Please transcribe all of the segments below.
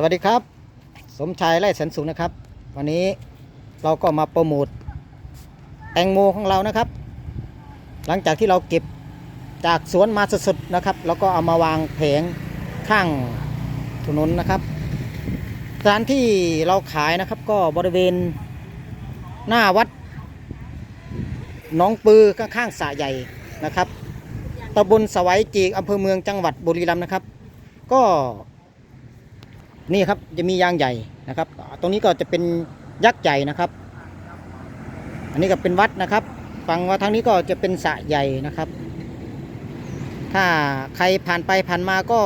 สวัสดีครับ สมชายไร่แสนสุขนะครับ วันนี้เราก็มาโปรโมทแตงโมของเรานะครับ หลังจากที่เราเก็บจากสวนมาสดๆนะครับ แล้วก็เอามาวางแผงข้างถนนนะครับสถานที่เราขายนะครับก็บริเวณหน้าวัดหน้องปือข้างๆสระใหญ่นะครับตำบลสวัยจีกอำเภอเมืองจังหวัดบุรีรัมย์นะครับ ก็ นี่ครับจะมียางใหญ่นะครับ ตรงนี้ก็จะเป็นยักษ์ใหญ่นะครับ อันนี้ก็เป็นวัดนะครับฝั่งว่าทางนี้ก็จะเป็นสระใหญ่นะครับ ถ้าใครผ่านไปผ่านมาก็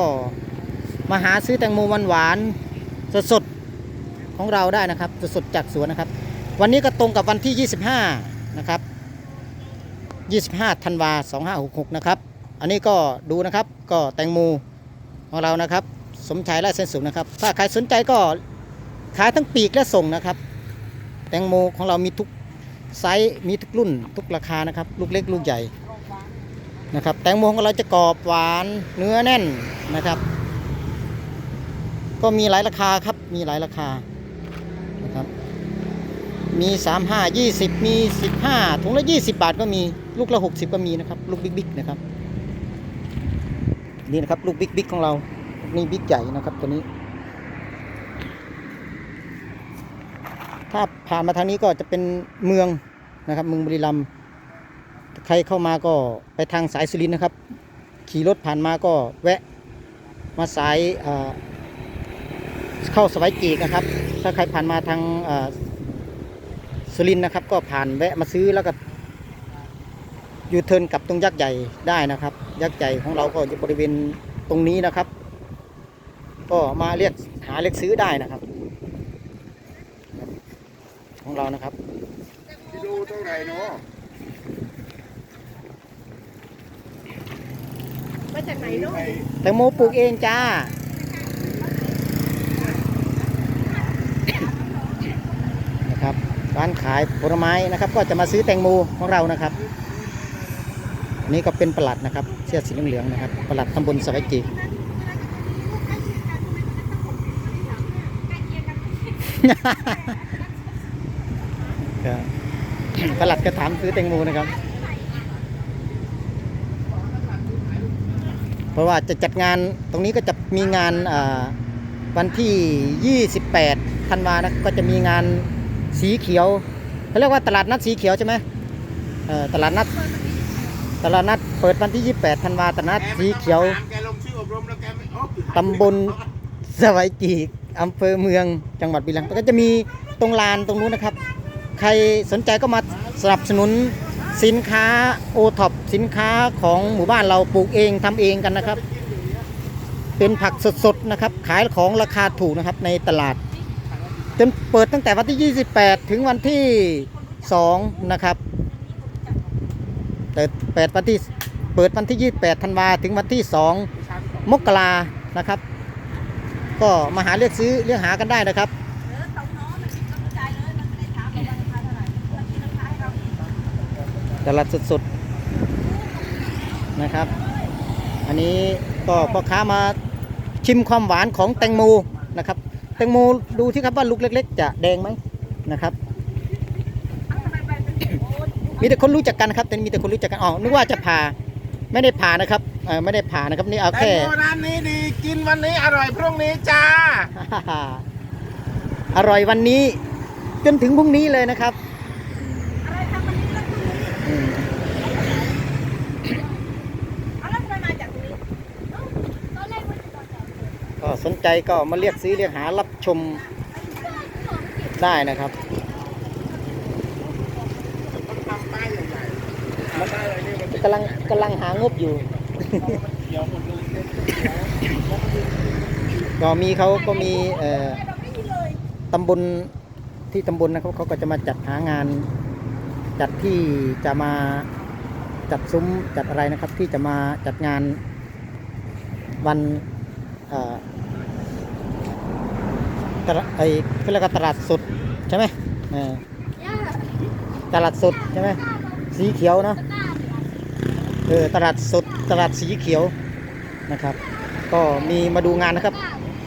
มาหาซื้อแตงโมหวานๆสดๆของเราได้นะครับสดๆจากสวนนะครับ วันนี้ก็ตรงกับวันที่ 25 นะครับ 25ธันวา2566 นะครับ อันนี้ก็ดูนะครับก็แตงโมของเรานะครับ มชายและเส้นสูงนะครับ ถ้าใครสนใจก็ขายทั้งปีกและส่งนะครับ แตงโมของเรามีทุกไซส์มีทุกรุ่น ทุกราคานะครับ ลูกเล็กลูกใหญ่นะครับ แตงโมของเราจะกรอบหวานเนื้อแน่นนะครับ ก็มีหลายราคาครับมีหลายราคานะครับมี 3 5 20 มี 15ถุงละ 20 บาทก็มีลูกละ 60 ก็มีนะครับ ลูกบิ๊กๆนะครับ นี่นะครับ ลูกบิ๊กๆของเรา นี่บิ๊กใหญ่นะครับตัวนี้ ถ้าผ่านมาทางนี้ก็จะเป็นเมืองนะครับ เมืองบุรีรัมย์ใครเข้ามาก็ไปทางสายสุรินนะครับ ขี่รถผ่านมาก็แวะมาสายเข้าสวายจีกนะครับ ถ้าใครผ่านมาทางสุรินนะครับ ก็ผ่านแวะมาซื้อแล้วก็ยูเทิร์นกลับตรงยักษ์ใหญ่ได้นะครับ ยักษ์ใหญ่ของเราก็อยู่บริเวณตรงนี้นะครับ ก็มาเรียกหาเรียกซื้อได้นะครับ ของเรานะครับกิโลเท่าไหร่เนาะมาจากไหนเนาะไอ้แตงโมปลูกเองจ้านะครับร้านขายผลไม้นะครับ ก็จะมาซื้อแตงโมของเรานะครับอันนี้ก็เป็นประหลัดนะครับ เสื้อสีเหลืองๆนะครับประหลัดตำบลสวายจี กก็ประหลัดก็ถามซื้อแตงโมนะครับ เพราะว่าจะจัดงานตรงนี้ก็จะมีงานอ่าวันที่ 28ธันวานะก็จะมีงานสีเขียวเขาเรียกว่าตลาดนัดสีเขียวใช่ไหมเออตลาดนัดตลาดนัดเปิดวันที่ 28ธันวาตลาดนัดสีเขียวแกลงชื่ออบรมแล้วแกไม่ออกตำบลสวัยจีก อำเภอเมืองจังหวัดบุรีรัมย์ก็จะมีตรงลานตรงนู้นนะครับ ใครสนใจก็มาสนับสนุนสินค้าโอท็อปสินค้าของหมู่บ้านเราปลูกเองทำเองกันนะครับ เป็นผักสดๆนะครับ ขายของราคาถูกนะครับในตลาดจนเปิดตั้งแต่วันที่ 28 ถึงวันที่ 2 นะครับ แต่เปิดวันที่เปิดวันที่ 28 ธันวาถึงวันที่ 2 มกรานะครับ ก็มาหาเลือกซื้อเลือกหากันได้นะครับตลาดสดๆนะครับ อันนี้ก็พ่อค้ามาชิมความหวานของแตงโมนะครับ แตงโมดูที่ครับว่าลูกเล็ก ๆ จะแดงไหมนะครับ มีแต่คนรู้จักกันนะครับแต่มีแต่คนรู้จักกันอ๋อนึกว่าจะผ่า ไม่ได้ผ่านะครับเออไม่ได้ผ่านะครับนี่เอาแตแค่งโมร้านนี้ดีกินวันนี้อร่อยพรุ่งนี้จ้า อร่อยวันนี้ จนถึงพรุ่งนี้เลยนะครับอะไรทำวันนี้แล้วคืออืมเอาแล้วทำไมมาจากตรงนี้เอ้าตอนแรกว่าจะจอดจอดก็สนใจก็มาเรียกซื้อเรียกหารับชมได้นะครับทำป้ายใหญ่ๆมันได้อะไรนี่มัน กำลังกำลังหางบอยู่ ก็มีเขาก็มีเอ่อเราไม่มีเลยตำบลที่ตำบลนะครับเขาก็จะมาจัดหางาน จัดที่จะมาจัดซุ้มจัดอะไรนะครับ ที่จะมาจัดงานวันเอ่อตลาดไอ้เขาเรียกว่าตลาดสดใช่ไหมเออตลาดสดใช่ไหมสีเขียวเนาะ เออตลาดสดตลาดสีเขียวนะครับ ก็มีมาดูงานนะครับ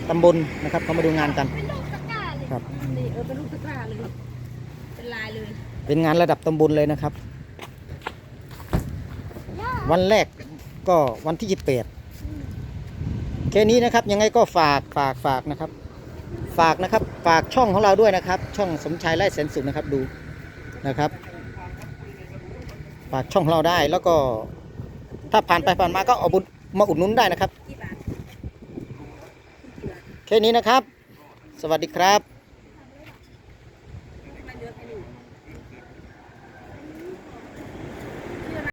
ตำบลนะครับเขามาดูงานกันเป็นลูกตะกร้าเลยครับนี่เออเป็นลูกตะกร้าเลยเป็นลายเลย เป็นงานระดับตำบลเลยนะครับ วันแรกก็วันที่28แค่นี้นะครับยังไงก็ฝากฝากฝากนะครับ ฝากนะครับฝากช่องของเราด้วยนะครับ ช่องสมชายไร่แสนสุขนะครับดูนะครับ ฝากช่องของเราได้แล้วก็ ถ้าผ่านไปผ่านมาก็เอาบุญมาอุดหนุนได้นะครับ แค่นี้นะครับ สวัสดีครับ